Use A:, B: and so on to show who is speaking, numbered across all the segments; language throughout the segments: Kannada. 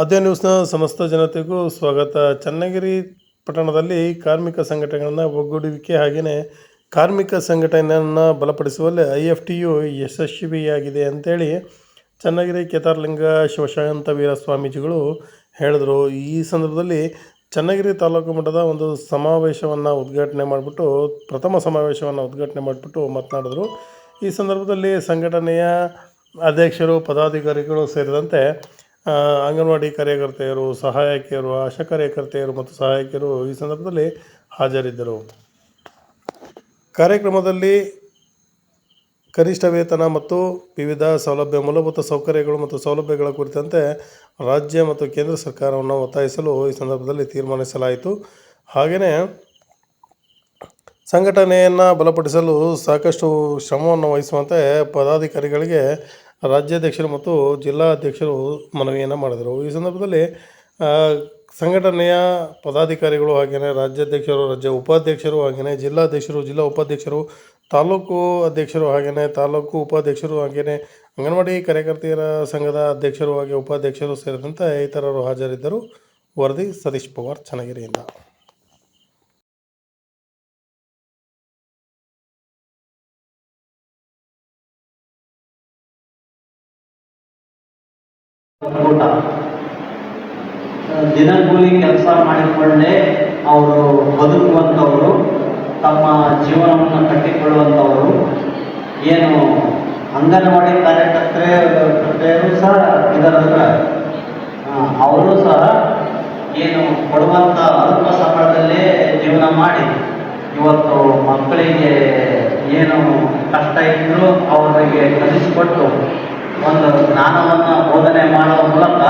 A: ಆದ್ಯ ನ್ಯೂಸ್ನ ಸಮಸ್ತ ಜನತೆಗೂ ಸ್ವಾಗತ. ಚನ್ನಗಿರಿ ಪಟ್ಟಣದಲ್ಲಿ ಕಾರ್ಮಿಕ ಸಂಘಟನೆಗಳನ್ನು ಒಗ್ಗೂಡುವಿಕೆ ಹಾಗೆಯೇ ಕಾರ್ಮಿಕ ಸಂಘಟನೆಯನ್ನು ಬಲಪಡಿಸುವಲ್ಲಿ ಐ ಎಫ್ ಟಿ ಯು ಯಶಸ್ವಿಯಾಗಿದೆ ಅಂತೇಳಿ ಚನ್ನಗಿರಿ ಕೇತಾರ್ಲಿಂಗ ಶಿವಶಾಂತ ವೀರ ಸ್ವಾಮೀಜಿಗಳು ಹೇಳಿದರು. ಈ ಸಂದರ್ಭದಲ್ಲಿ ಚನ್ನಗಿರಿ ತಾಲೂಕು ಮಟ್ಟದ ಒಂದು ಸಮಾವೇಶವನ್ನು ಉದ್ಘಾಟನೆ ಮಾಡಿಬಿಟ್ಟು, ಪ್ರಥಮ ಸಮಾವೇಶವನ್ನು ಉದ್ಘಾಟನೆ ಮಾಡಿಬಿಟ್ಟು ಮಾತನಾಡಿದರು. ಈ ಸಂದರ್ಭದಲ್ಲಿ ಸಂಘಟನೆಯ ಅಧ್ಯಕ್ಷರು, ಪದಾಧಿಕಾರಿಗಳು ಸೇರಿದಂತೆ ಅಂಗನವಾಡಿ ಕಾರ್ಯಕರ್ತೆಯರು, ಸಹಾಯಕಿಯರು, ಆಶಾ ಕಾರ್ಯಕರ್ತೆಯರು ಮತ್ತು ಸಹಾಯಕಿಯರು ಈ ಸಂದರ್ಭದಲ್ಲಿ ಹಾಜರಿದ್ದರು. ಕಾರ್ಯಕ್ರಮದಲ್ಲಿ ಕನಿಷ್ಠ ವೇತನ ಮತ್ತು ವಿವಿಧ ಸೌಲಭ್ಯ, ಮೂಲಭೂತ ಸೌಕರ್ಯಗಳು ಮತ್ತು ಸೌಲಭ್ಯಗಳ ಕುರಿತಂತೆ ರಾಜ್ಯ ಮತ್ತು ಕೇಂದ್ರ ಸರ್ಕಾರವನ್ನು ಒತ್ತಾಯಿಸಲು ಈ ಸಂದರ್ಭದಲ್ಲಿ ತೀರ್ಮಾನಿಸಲಾಯಿತು. ಹಾಗೆಯೇ ಸಂಘಟನೆಯನ್ನು ಬಲಪಡಿಸಲು ಸಾಕಷ್ಟು ಶ್ರಮವನ್ನು ವಹಿಸುವಂತೆ ಪದಾಧಿಕಾರಿಗಳಿಗೆ ರಾಜ್ಯಾಧ್ಯಕ್ಷರು ಮತ್ತು ಜಿಲ್ಲಾಧ್ಯಕ್ಷರು ಮನವಿಯನ್ನು ಮಾಡಿದರು. ಈ ಸಂದರ್ಭದಲ್ಲಿ ಸಂಘಟನೆಯ ಪದಾಧಿಕಾರಿಗಳು ಹಾಗೆಯೇ ರಾಜ್ಯಾಧ್ಯಕ್ಷರು, ರಾಜ್ಯ ಉಪಾಧ್ಯಕ್ಷರು ಹಾಗೆಯೇ ಜಿಲ್ಲಾಧ್ಯಕ್ಷರು, ಜಿಲ್ಲಾ ಉಪಾಧ್ಯಕ್ಷರು, ತಾಲೂಕು ಅಧ್ಯಕ್ಷರು ಹಾಗೆಯೇ ತಾಲೂಕು ಉಪಾಧ್ಯಕ್ಷರು ಹಾಗೆಯೇ ಅಂಗನವಾಡಿ ಕಾರ್ಯಕರ್ತೆಯರ ಸಂಘದ ಅಧ್ಯಕ್ಷರು ಹಾಗೆ ಉಪಾಧ್ಯಕ್ಷರು ಸೇರಿದಂತೆ ಇತರರು ಹಾಜರಿದ್ದರು. ವರದಿ ಸತೀಶ್ ಪವಾರ್, ಚನ್ನಗಿರಿಯಿಂದ.
B: ಊಟ ದಿನಗೂಲಿ ಕೆಲಸ ಮಾಡಿಕೊಂಡೇ ಅವರು ಬದುಕುವಂಥವರು, ತಮ್ಮ ಜೀವನವನ್ನು ಕಟ್ಟಿಕೊಳ್ಳುವಂಥವರು. ಏನು ಅಂಗನವಾಡಿ ಕಾರ್ಯಕರ್ತರೆ ಸಹ ಇದರ ಅವರು ಸಹ ಏನು ಕೊಡುವಂಥ ಅಲ್ಪ ಸಂಬಳದಲ್ಲೇ ಜೀವನ ಮಾಡಿ. ಇವತ್ತು ಮಕ್ಕಳಿಗೆ ಏನು ಕಷ್ಟ ಇದ್ದರೂ ಅವರಿಗೆ ಕಲಿಸಿಕೊಟ್ಟು ಒಂದು ಜ್ಞಾನವನ್ನು ಬೋಧನೆ ಮಾಡುವ ಮೂಲಕ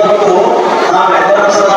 B: ಇವತ್ತು ನಾವೆಲ್ಲರೂ ಸಹ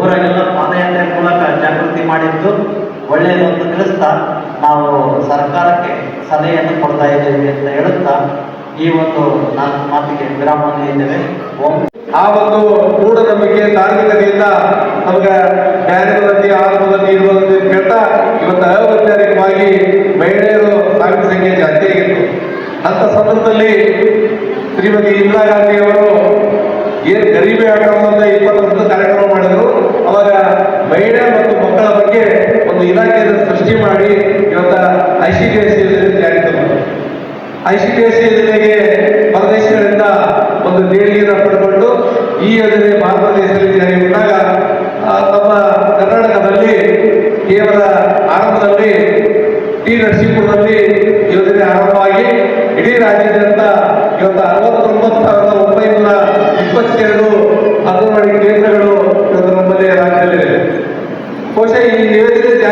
B: ಊರಾಗೆಲ್ಲ ಪಾದಯಾತ್ರೆ ಮೂಲಕ ಜಾಗೃತಿ ಮಾಡಿದ್ದು ಒಳ್ಳೆಯದು ಅಂತ ತಿಳಿಸ್ತಾ ನಾವು ಸರ್ಕಾರಕ್ಕೆ ಸಲಹೆಯನ್ನು ಕೊಡ್ತಾ ಇದ್ದೇವೆ ಅಂತ ಹೇಳುತ್ತಾ ಈ ಒಂದು ನಾಲ್ಕು ಮಾತಿಗೆ ವಿರಾಮವನ್ನು ಇದ್ದೇವೆ
C: ಆ ಒಂದು ಮೂಢನಂಬಿಕೆ ಧಾರ್ಮಿಕತೆಯಿಂದ ನಮಗೆ ಬ್ಯಾನರ್ನಲ್ಲಿ ಆರಂಭದಲ್ಲಿ ಇರುವಂತೆ ಕೇಳ್ತಾ ಇವತ್ತು ಅವೈಜ್ಞಾನಿಕವಾಗಿ ಮಹಿಳೆಯರು ಸಾವಿನ ಸಂಖ್ಯೆ ಜಾಸ್ತಿ ಆಗಿತ್ತು. ಅಂತ ಸಂದರ್ಭದಲ್ಲಿ ಶ್ರೀಮತಿ ಇಂದಿರಾ ಗಾಂಧಿ ಅವರು ಏನು ಗರೀಬಿ ಆಟವನ್ನು ಇಪ್ಪತ್ತು ಕಾರ್ಯಕ್ರಮ ಅವಾಗ ಮಹಿಳೆ ಮತ್ತು ಮಕ್ಕಳ ಬಗ್ಗೆ ಒಂದು ಇಲಾಖೆಯನ್ನು ಸೃಷ್ಟಿ ಮಾಡಿ ಇವತ್ತ ಐ ಸಿ ಡಿ ಎಸ್ ಜಾರಿ ತಂದರು. ಐ ಸಿ ಯೋಜನೆಗೆ ಪರದೇಶಗಳಿಂದ ಒಂದು ದೇಣಿಗೆಯನ್ನು ಪಡೆದುಕೊಂಡು ಈ ಯೋಜನೆ ಭಾರತ ದೇಶದಲ್ಲಿ ಜಾರಿ ಬಂದಾಗ ಆ, ನಮ್ಮ ಕರ್ನಾಟಕದಲ್ಲಿ ಕೇವಲ ಆರಂಭದಲ್ಲಿ ಟಿ ನರಸೀಪುರದಲ್ಲಿ ಯೋಜನೆ ಆರಂಭವಾಗಿ ಇಡೀ ರಾಜ್ಯಾದ್ಯಂತ ಇವತ್ತು ಅರವತ್ತೊಂಬತ್ತು ಸಾವಿರದ ಒಂಬೈನೂರ ಇಪ್ಪತ್ತೆರಡು ಅಂಗನವಾಡಿ ಕೇಂದ್ರಗಳು ಇವತ್ತು ನಮ್ಮಲ್ಲಿ ರಾಜ್ಯದಲ್ಲಿದೆ ಬಹುಶಃ ಈ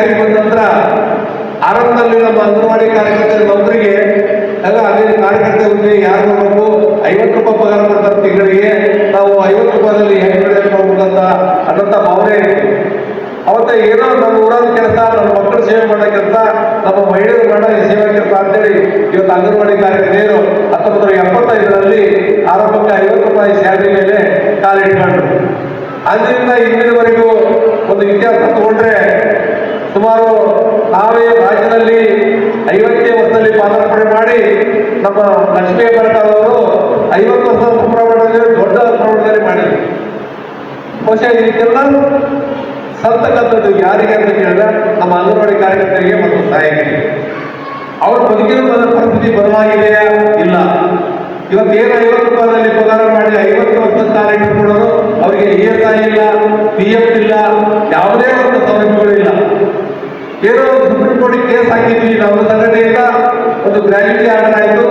C: ಯೋಜನೆ ಜಾರಿ ಬಂದ ನಂತರ ಆರಂಭದಲ್ಲಿ ನಮ್ಮ ಅಂಗನವಾಡಿ ಕಾರ್ಯಕರ್ತರ ಮಂತ್ರಿಗೆ ಎಲ್ಲ ಅದೇ ಕಾರ್ಯಕರ್ತರಿಗೆ ಯಾರು ಮಾಡಬೇಕು ಐವತ್ತು ರೂಪಾಯಿ ಪಗಾರ ಕೊಡ್ತಾರೆ ತಿಂಗಳಿಗೆ. ನಾವು ಐವತ್ತು ರೂಪಾಯಿ ಹೆಂಗೆ ಬೆಳೆಯಬೇಕು ಅನ್ನಂತ ಭಾವನೆ ಇತ್ತು. ಅವತ್ತ ಏನೋ ನಮ್ಮ ಊರಾದ ಕೆಲಸ, ನಮ್ಮ ಮಕ್ಕಳ ಸೇವೆ ಮಾಡೋಕ್ಕಿಂತ ನಮ್ಮ ಮಹಿಳೆಯರು ಮಾಡೋ ಸೇವೆ ಕೆಲಸ ಅಂತೇಳಿ ಇವತ್ತು ಅಂಗನವಾಡಿ ಕಾರ್ಯಕರ್ತೆಯರು ಹತ್ತೊಂಬತ್ತು ನೂರ ಎಪ್ಪತ್ತೈದರಲ್ಲಿ ಆರಂಭಕ್ಕೆ ಐವತ್ತು ರೂಪಾಯಿ ಸ್ಯಾಲರಿ ಮೇಲೆ ಕಾಲಿಟ್ಕೊಂಡ್ರು. ಅದರಿಂದ ಇಂದಿನವರೆಗೂ ಒಂದು ಇತಿಹಾಸ ತಗೊಂಡ್ರೆ ಸುಮಾರು ನಾವೇ ರಾಜ್ಯದಲ್ಲಿ ಐವತ್ತನೇ ವರ್ಷದಲ್ಲಿ ಪಾದಾರ್ಪಣೆ ಮಾಡಿ ನಮ್ಮ ಲಕ್ಷ್ಮೀ ಅವರು ಐವತ್ತು ವರ್ಷದ ಪ್ರಮಾಣದಲ್ಲಿ ದೊಡ್ಡ ಪ್ರಮಾಣದಲ್ಲಿ ಮಾಡಿದ್ರು. ಬಹುಶಃ ಇದಕ್ಕೆಲ್ಲ ಸಲ್ತಕ್ಕಂಥದ್ದು ಯಾರಿಗೆ ಅಂತ ಕೇಳಿದ್ರೆ ನಮ್ಮ ಅಂಗನವಾಡಿ ಕಾರ್ಯಕರ್ತರಿಗೆ ಮತ್ತು ಸಹಾಯಕರಿಗೆ ಅವ್ರ ಬದುಕಿನ ಬದ- ಪರಿಸ್ಥಿತಿ ಬದಲಾಗಿದೆಯಾ ಇಲ್ಲ. ಇವತ್ತೇನು ಐವತ್ತು ರೂಪಾಯಿ ಪಗಾರ ಮಾಡಿ ಐವತ್ತು ವರ್ಷದ ಕಾಲ ಇಟ್ಟುಕೊಳ್ಳೋರು ಅವರಿಗೆ ಇ ಎಸ್ ಐ ಇಲ್ಲ, ಪಿ ಎಫ್ ಇಲ್ಲ, ಯಾವುದೇ ಒಂದು ಸೌಲಭ್ಯಗಳಿಲ್ಲ ಏನೋ ಸುಪ್ರೀಂ ಕೋರ್ಟ್ ಕೇಸ್ ಹಾಕಿದ್ವಿ. ನಮ್ಮ ಸಂಘಟನೆಯಿಂದ ಒಂದು ಗ್ರಾಜ್ಯುಟಿ ಆಗ್ತಾ ಇತ್ತು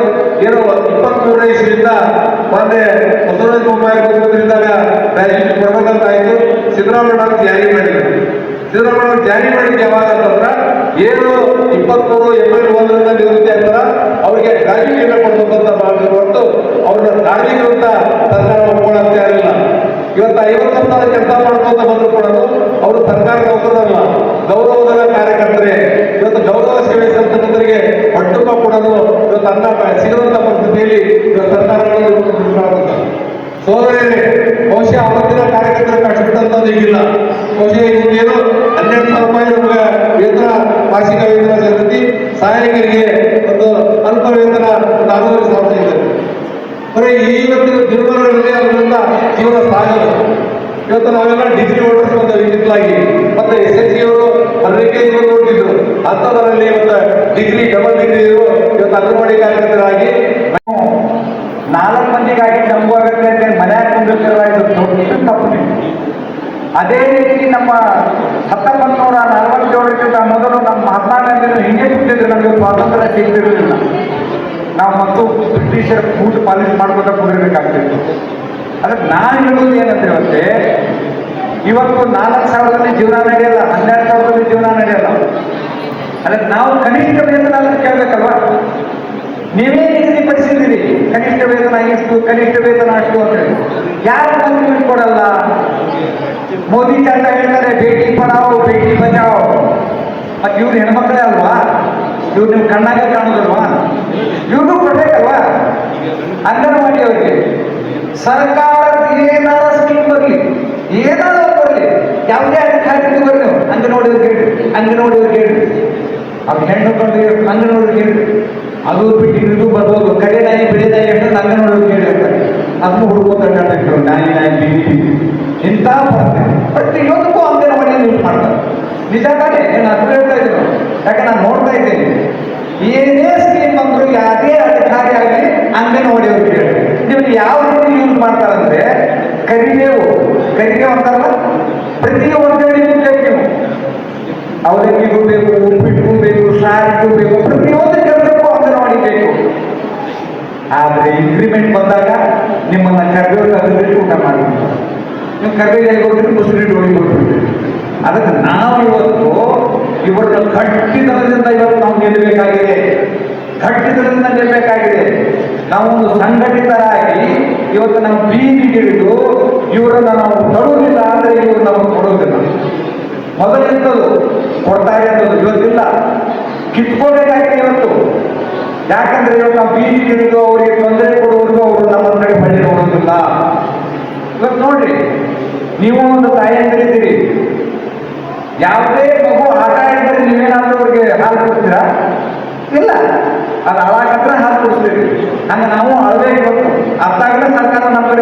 C: ಏನೋ ಇಪ್ಪತ್ಮೂರನೇ ಇಸ್ವಿಯಿಂದ ಮೊನ್ನೆ ಬಸವರಾಜ ಬೊಮ್ಮಾಯಿ ಮುಖ್ಯಮಂತ್ರಿದಾಗ ಗ್ರಾಜ್ಯುಟಿ ಕೊಡಬೇಕಂತ ಆಯಿತು ಸಿದ್ದರಾಮಯ್ಯ ಜಾರಿ ಮಾಡಿದ್ರು. ಸಿದ್ದರಾಮಯ್ಯ ಜಾರಿ ಮಾಡಿದ್ದು ಯಾವಾಗ ಅಂತಂದ್ರೆ ಏನು ಇಪ್ಪತ್ಮೂರು ಏಪ್ರಿಲ್ ಒಂದರಿಂದ ನಿವೃತ್ತಿ ಆಗ್ತಾರ. ಅವರಿಗೆ ಗ್ರಾಜ್ಯುಟಿಯನ್ನು ಕೊಡ್ಬೇಕಂತ ಮಾಡಿದ್ರು ಹೊರತು ಅವ್ರನ್ನ ಅಂತ ಸರ್ಕಾರ ಒಪ್ಕೊಳ್ಳೋಕೆ ಆಗಿಲ್ಲ ಇವತ್ತು ಐವತ್ತು ವರ್ಷದ ಕೆಲಸ ಮಾಡ್ಕೊಂತ ಬಂದ್ರು ಕೂಡ ಅವರು. ಸರ್ಕಾರ ನೌಕರರಲ್ಲ ಗೌರವಧನ ಕಾರ್ಯಕರ್ತರೇ ಇವತ್ತು ಗೌರವ ಸೇವೆ ಸಲ್ಲಿಸತಕ್ಕಂಥವರಿಗೆ ಒಟ್ಟುಪ ಕೂಡ ಇವತ್ತು ಅನ್ನ ಸಿಗದಂತ ಪರಿಸ್ಥಿತಿಯಲ್ಲಿ ಇವತ್ತು ಸರ್ಕಾರಗಳು ದುಡ್ಡು ಸೋದರೇ ಬಹುಶಃ ಅವತ್ತಿನ ಕಾರ್ಯಕರ್ತರ ಕಷ್ಟಪಟ್ಟಂತದ್ದು ಈಗಿಲ್ಲ ಬಹುಶಃ ಇವತ್ತೇನು ಹನ್ನೆರಡು ಸಾವಿರ ರೂಪಾಯಿ ನಮಗೆ ವೇತನ ವಾರ್ಷಿಕ ವೇತನ ಸಿಗ್ತೈತಿ ಸಹಾಯಕರಿಗೆ ಒಂದು ಅಲ್ಪ ವೇತನ ನಾಲ್ಕೂವರೆ ಸಾವಿರ ಸಿಗ್ತೈತಿ ಬರೀ ಇವತ್ತಿನ ದಿನಮಾನಗಳಲ್ಲಿ ಅದರಿಂದ ಜೀವನ ಸಾಗಲ್ಲ ಇವತ್ತು ನಾವೆಲ್ಲ ಡಿಗ್ರಿ ಹೋಲ್ಡರ್ಸ್ ಬಂದವು ಇತ್ತಿತ್ತಲಾಗಿ ಮತ್ತೆ ಎಸ್ ಎಸ್ ಸಿ ಅವರು ಹದಿನೈದು ಜೀವನ ನೋಡ್ತಿದ್ರು. ಅಂಥದ್ರಲ್ಲಿ ಇವತ್ತು ಡಿಗ್ರಿ, ಡಬಲ್ ಡಿಗ್ರಿ ಇವತ್ತು ಅಂಗನವಾಡಿ ಕಾರ್ಯಕರ್ತರಾಗಿ.
D: ನಾಲ್ಕು ಮಂದಿಗಾಗಿ ನಂಬುವಾಗತ್ತೆ ಅಂತ ಮನ್ಯಾಗ ದೊಡ್ಡ ತಪ್ಪು ಅದೇ ರೀತಿ ನಮ್ಮ ಹತ್ತೊಂಬತ್ತು ನೂರ ನಲವತ್ತೇಳಕ್ಕಿಂತ ಮೊದಲು ನಮ್ಮ ಮಹಾತ್ಮ ಗಾಂಧಿಗಳು ಹಿಂಗೆ ಕೂತಿದ್ರು ನಮಗೆ ಸ್ವಾತಂತ್ರ್ಯ ಸಿಗ್ತಿರಲಿಲ್ಲ. ನಾವು ಮತ್ತು ಬ್ರಿಟಿಷರ ಕೂತು ಪಾಲಿಸಿ ಮಾಡ್ಕೊತಾ ಕುಡಿರ್ಬೇಕಾಗ್ತಿತ್ತು ಅದಕ್ಕೆ ನಾನು ಹೇಳೋದು ಏನಂತ ಹೇಳಿದ್ರೆ ಇವತ್ತು ನಾಲ್ಕು ಸಾವಿರದಲ್ಲಿ ಜೀವನ ನಡೆಯಲ್ಲ, ಹನ್ನೆರಡು ಸಾವಿರದಲ್ಲಿ ಜೀವನ ನಡೆಯಲ್ಲ. ಅದಕ್ಕೆ ನಾವು ಕನಿಷ್ಠ ವೇತನ ಅಂತ ಕೇಳಬೇಕಲ್ವಾ? ನೀವೇ ನಿಗದಿಪಡಿಸಿದ್ದೀರಿ ಕನಿಷ್ಠ ವೇತನ ಇಷ್ಟು ಕನಿಷ್ಠ ವೇತನ ಅಷ್ಟು ಅಂತ ಯಾರು ಬಂದು ಕೊಡಲ್ಲ? ಮೋದಿ ಚಂದ ಹೇಳ್ತಾರೆ ಭೇಟಿ ಪಡಾವ್ ಭೇಟಿ ಬಚಾವ್. ಮತ್ತೆ ಇವ್ರು ಹೆಣ್ಮಕ್ಳೇ ಅಲ್ವಾ? ಇವ್ರು ನಿಮ್ ಕಣ್ಣಾಗೆ ಕಾಣೋದಲ್ವಾ? ಇವ್ರಿಗೂ ಕೊಡ್ಬೇಕಲ್ವಾ? ಅಂಗನವಾಡಿ ಅವರಿಗೆ. ಸರ್ಕಾರ ಏನಾರ ಸ್ಕೀಮ್ ಬರಲಿ ಏನಾರ ಬರಲಿ, ಯಾವುದೇ ಅಧಿಕಾರಿ ಬರಲಿ ಅಂಗನವಾಡಿಯವ್ರಿಗೆ ಹೇಳಿ ಅಂಗನವಾಡಿಯವ್ರಿಗೆ ಹೇಳಿ ಅವ್ರ ಹೆಣ್ಣು ಕಂಡು ಅಂಗನವಾಡಿಗೆ ಹೇಳಿ ಅದು ಬಿಟ್ಟು ಬರ್ಬೋದು. ಕಡೆ ನಾಯಿ, ಬಿಳಿ ನಾಯಿ ಅಂತ ಅಂಗನವಾಡಿಗೆ ಹೇಳಿ ಅಂತಾರೆ ಅದನ್ನು ಹುಡುಕೋತ ಅಡ್ಡಾಡ್ತಿದ್ರು ನಾಯಿ ನಾಯಿ ಬೀದಿ ಇಂಥ ಬಟ್ ಇವತ್ತಿಗೂ ಅಂಗನವಾಡಿಯನ್ನು ಯೂಸ್ ಮಾಡ್ತಾರೆ. ನಿಜ ತಾನೇ? ನಾನು ಹೇಳ್ತಾ ಇದ್ದೀನಿ ಯಾಕೆ ನಾನು ನೋಡ್ತಾ ಇದ್ದೇನೆ. ಏನೇ ಆಗಲಿ ಅಂತ ಹೇಳಿ ನೀವು ಯಾವ ರೀತಿ ಯೂಸ್ ಮಾಡ್ತಾರಂದ್ರೆ ಕರಿಬೇವು. ಕರಿಬೇವು ಅಂತಾರಲ್ಲ, ಪ್ರತಿ ಒಂದೆರಡು ಬೇಕು ನೀವು. ಅವಲಕ್ಕಿಗೂ ಬೇಕು ಉಪ್ಪಿಟ್ಟಿಗೂ ಬೇಕು, ಸಾರಿಗೂ ಬೇಕು ಪ್ರತಿಯೊಂದು ಕೆಲಸಕ್ಕೂ ಅಂಗನವಾಡಿ ಬೇಕು. ಆದ್ರೆ ಇಂಕ್ರಿಮೆಂಟ್ ಬಂದಾಗ ನಿಮ್ಮನ್ನ ಕರ್ಬೇವು ತೆಗೆದಿಟ್ಟು ಊಟ ಮಾಡ್ಬಿಡ್ತಾರೆ ನೀವು ಕರ್ಬೇವು ಹೋಗ್ಬಿಟ್ಟು ಮುಸುರಿ ಹೋಗಿ ಕೊಟ್ಬಿಡ್ತೀರಿ. ಅದಕ್ಕೆ ನಾವು ಇವತ್ತು ಇವತ್ತು ಗಟ್ಟಿತನದಿಂದ ಇವತ್ತು ನಾವು ನಿಲ್ಲಬೇಕಾಗಿದೆ ಗಟ್ಟಿತನದಿಂದ ನಿಲ್ಲಬೇಕಾಗಿದೆ. ನಾವು ಒಂದು ಸಂಘಟಿತರಾಗಿ ಇವತ್ತು ನಾವು ಬೀದಿಗಿಳಿದು ಇವರನ್ನ ನಾವು ತರುವುದಿಲ್ಲ ಅಂದ್ರೆ ಇವರು ನಾವು ಕೊಡೋದಿಲ್ಲ ಮೊದಲಿಂದಲೂ ಕೊಡ್ತಾರೆ ಅನ್ನೋದು ಇವತ್ತಿಲ್ಲ. ಕಿತ್ಕೋಬೇಕಾಗಿದೆ ಇವತ್ತು. ಯಾಕಂದ್ರೆ ಇವತ್ತು ನಾವು ಬೀದಿ ಹಿಡಿದು ಅವರಿಗೆ ತೊಂದರೆ ಕೊಡುವುದು ಅವರು ನಮ್ಮ ಕಡೆ ಬಳ್ಳಿ ನೋಡೋದಿಲ್ಲ ಇವತ್ತು ನೋಡ್ರಿ, ನೀವು ಒಂದು ತಾಯಿಯಂದಿರಿದ್ದೀರಿ ಯಾವುದೇ ಮಗು ಆಟ ಆಡಿದರೆ ನೀವೇನಾದ್ರೂ ಅವ್ರಿಗೆ ಹಾಲು ಕೊಡ್ತೀರಾ? ಇಲ್ಲ. ಅದು ಹಾಳಾಗತ್ರ ಹಾಲು ಕುಡಿಸ್ಬೇಕು ಹಂಗೆ ನಾವು ಅಳಬೇಕು ಅರ್ಥಾಗಲೇ ಸರ್ಕಾರ ನಮ್ಮ ಕಡೆ